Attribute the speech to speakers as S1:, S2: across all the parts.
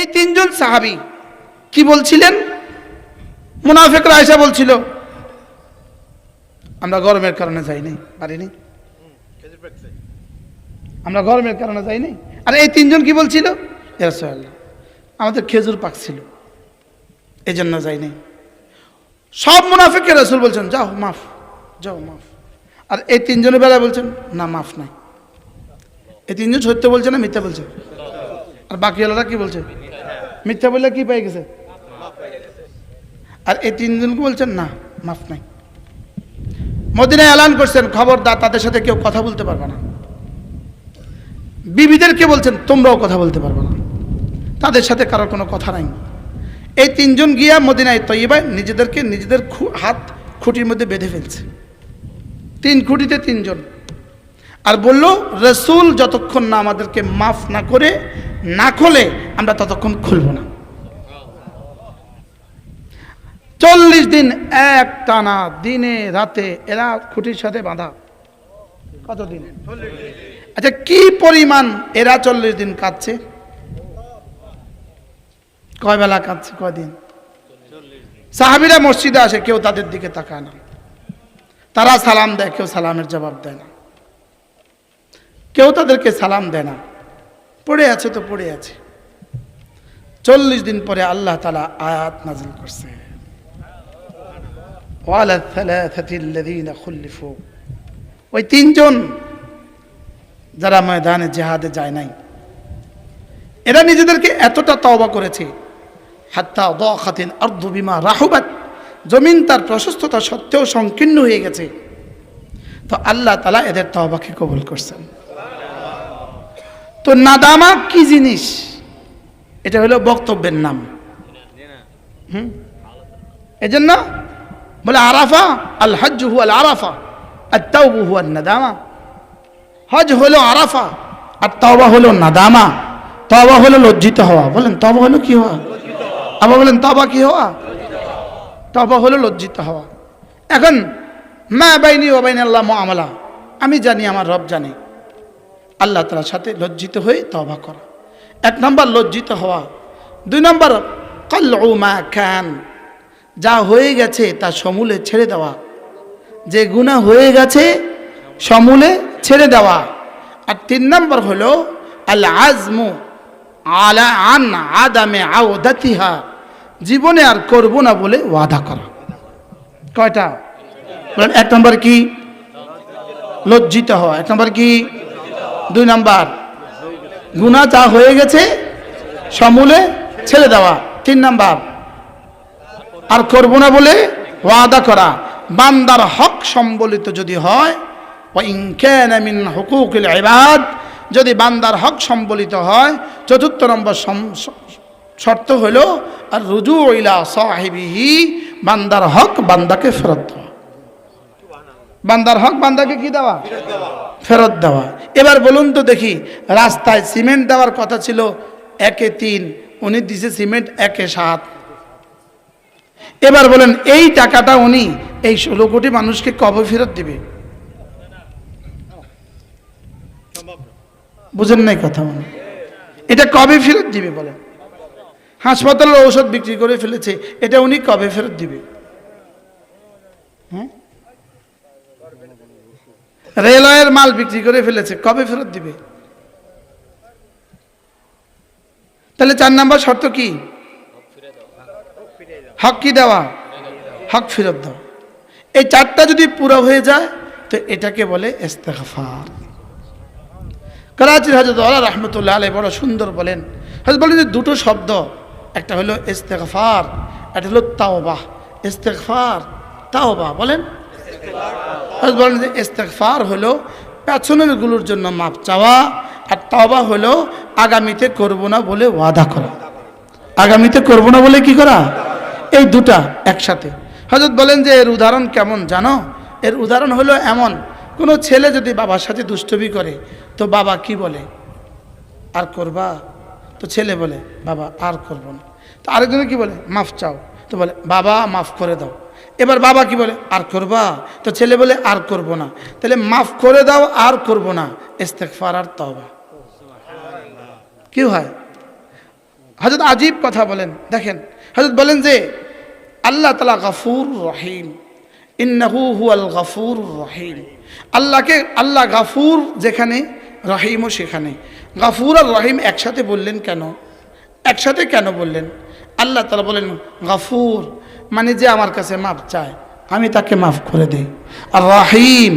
S1: এই তিনজন সাহাবি কি বলছিলেন? মুনাফেকরা আয়সা বলছিল, আমরা গরমের কারণে যাইনি, পারিনি। আমরা গরমের কারণে যাইনি। আর এই তিনজন কি বলছিল? "ইয়া আমাদের খেজুর পাকছিল এই জন্য যাইনি। সব মুনাফিককে রসুল বলছেন, যাও, মাফ যাও, মাফ। আর এই তিনজনের বেলায় বলছেন, না, মাফ নাই। এই তিনজন সত্য বলছে না মিথ্যা বলছে? আর বাকি আলাদা কি বলছে? মিথ্যা বললে কি পেয়ে গেছে? আর এই তিনজনকে বলছেন, না, মাফ নাই। মদিনায় এলান করছেন খবরদার, তাদের সাথে কেউ কথা বলতে পারবে না। বিবিদেরকে বলছেন, তোমরাও কথা বলতে পারবে না। তাদের সাথে কারোর কোনো কথা নাই। এই তিনজন গিয়া মদিনায় তৈবায় নিজেদেরকে নিজেদের হাত খুঁটির মধ্যে বেঁধে ফেলছে। তিন খুঁটিতে তিনজন। আর বলল, রসুল যতক্ষণ না আমাদেরকে মাফ না করে না খোলে, আমরা ততক্ষণ খুলব না। চল্লিশ দিন এক টানা, দিনে, রাতে, এরা খুঁটির সাথে বাঁধা। কতদিন আচ্ছা কি পরিমাণ এরা চল্লিশ দিন কাঁদছে? কয় বেলা কাঁদছে কয়দিন সাহাবিরা মসজিদে আসে, কেউ তাদের দিকে তাকায় না। তারা সালাম দেয়, কেউ সালামের জবাব দেয় না। কেউ তাদেরকে সালাম দেয় না। পড়ে আছে তো পড়ে আছে। চল্লিশ দিন পরে আল্লাহ তালা আয়াত নাজিল করছে। ওই তিনজন যারা ময়দানে জেহাদে যায় নাই, এরা নিজেদেরকে এতটা তওবা করেছে, হাত্তা অর্ধ বিমা রাহুবাত, জমিন তার প্রশস্ততা সত্ত্বেও সংকীর্ণ হয়ে গেছে। তো আল্লাহ তালা এদের তওবাকে কবুল করছেন। তো নাদামা কি জিনিস? এটা হলো বক্তব্যের নাম। হুম? এজন্য বলে আরাফা, আল হজ হু আল আরাফা আর তাওবু হু নাদামা। হজ হলো আরাফা, আর তওবা হলো নাদামা। তওবা হলো লজ্জিত হওয়া। বলেন তবা হলো কি হওয়া? আবার বলেন তবা কি হওয়া? তবা হলো লজ্জিত হওয়া। এখন, মা বাইনি ও বাইন আল্লাহ আমলা। আমি জানি, আমার রব জানে। আল্লাহ তালার সাথে লজ্জিত হয়ে তবা করা। এক নম্বর লজ্জিত হওয়া। দুই নম্বর কল মা খান যা হয়ে গেছে তা সমূলে ছেড়ে দেওয়া। যে গুণা হয়ে গেছে সমূলে ছেড়ে দেওয়া। আর তিন নম্বর হলো আল আজমু আলা আন আদামে আওদাতিহা জীবনে আর করব না বলে ওয়াদা করা। কয়টা? এক নম্বর কি? লজ্জিত হওয়া। এক নম্বর কি? দুই নাম্বার গুণা যা হয়ে গেছে, সমূলে ছেড়ে দেওয়া। তিন নাম্বার, আর করব না বলে ওয়াদা করা। বান্দার হক সম্বলিত যদি হয় মিন হুকুকিল ইবাদ, যদি বান্দার হক সম্বলিত হয়, চতুর্থ নম্বর শর্ত হইল আর রুজু ইলা সাহিবিহি, বান্দার হক বান্দাকে ফেরত বান্দার হক বান্দাকে কি দেওয়া? ফেরত দেওয়া। এবার বলুন তো দেখি রাস্তায় সিমেন্ট দেওয়ার কথা ছিল একে তিন উনি দিছে সিমেন্ট একে সাত। এবার বলেন এই টাকাটা উনি এই ষোলো কোটি মানুষকে কবে ফেরত দিবে? বুঝেন নাই কথা উনি। এটা কবে ফেরত দিবে বলেন? হাসপাতালের ঔষধ বিক্রি করে ফেলেছে এটা উনি কবে ফেরত দিবে? হ্যাঁ? রেলওয়ের মাল বিক্রি করে ফেলেছে, কবে ফেরত দিবে? তাহলে চার নাম্বার শর্ত কি? হক কি দেওয়া? হক ফেরত দেওয়া এই চারটা যদি পুরো হয়ে যায়, তো এটাকে বলে ইস্তেগফার। করাচির হজরত আল্লাহ রহমতুল্লাহ আলাই বড় সুন্দর বলেন। বলেন যে দুটো শব্দ, একটা হলো ইস্তেগফার, একটা হলো তাওবাহ ইস্তেগফার, তাওবা বলেন? বলেন যে ইস্তেগফার হলো পেছনেরগুলোর জন্য মাপ চাওয়া আর তাওবা হলো, আগামীতে করব না বলে ওয়াদা করা। আগামীতে করব না বলে কি করা? এই দুটা একসাথে। হজরত বলেন যে, এর উদাহরণ কেমন জানো? এর উদাহরণ হলো এমন, কোনো ছেলে যদি বাবার সাথে দুষ্টবি করে, তো বাবা কি বলে? আর করবা? তো ছেলে বলে, বাবা, আর করব না। তো আরেকজনে কি বলে? মাফ চাও। তো বলে, বাবা, মাফ করে দাও। এবার বাবা কি বলে, আর করবা? তো ছেলে বলে, আর করব না। তাহলে মাফ করে দাও, আর করব না। ইস্তেকফার আর তবা কি হয়? হজরত আজীব কথা বলেন, দেখেন হজরত বলেন যে, আল্লাহ তালা গাফুর রহিম। ইন্নাহু হুয়াল গাফুর রহিম। আল্লাহকে, আল্লাহ গাফুর যেখানে, রহিমও সেখানে। গাফুর আর রহিম একসাথে বললেন কেন? একসাথে কেন বললেন? আল্লাহ তালা বলেন, গাফুর মানে যে আমার কাছে মাপ চায়, আমি তাকে মাফ করে দিই। আর রাহিম,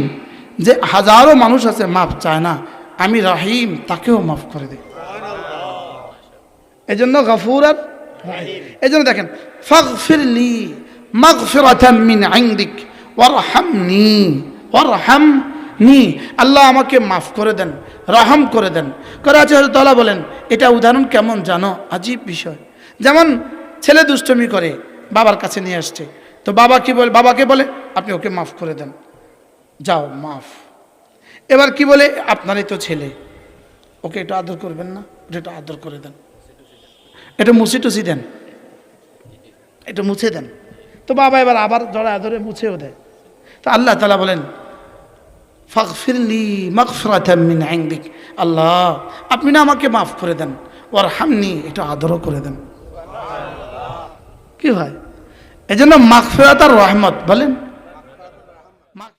S1: যে হাজারো মানুষ আছে মাফ চায় না, আমি রাহিম তাকেও মাফ করে দিই। এই জন্য গাফুর আর এই জন্য দেখেন, ফাগফিরলি মাগফিরাতাম মিন ইনদিক, ওয়ারহামনি ওয়ারহামনি। আল্লাহ আমাকে মাফ করে দেন, রহম করে দেন। করে আছে তাআলা বলেন, এটা উদাহরণ কেমন জানো? আজীব বিষয়। যেমন ছেলে দুষ্টমি করে বাবার কাছে নিয়ে আসছে। তো বাবা কি বলে? বাবাকে বলে, আপনি ওকে মাফ করে দেন। যাও, মাফ। এবার কি বলে? আপনারই তো ছেলে। ওকে একটু আদর করবেন না একটু আদর করে দেন। এটা মুছে টুসি দেন। এটা মুছে দেন। তো বাবা এবার আবার জড়ায় ধরে মুছেও দেয়। তো আল্লাহ তালা বলেন মাগফিরাতাম মিন ইনদিক। আল্লাহ, আপনি না আমাকে মাফ করে দেন। ওর হামনি একটু আদরও করে দেন। কি হয়? এই জন্য মাগফিরাত আর রহমত বলেন।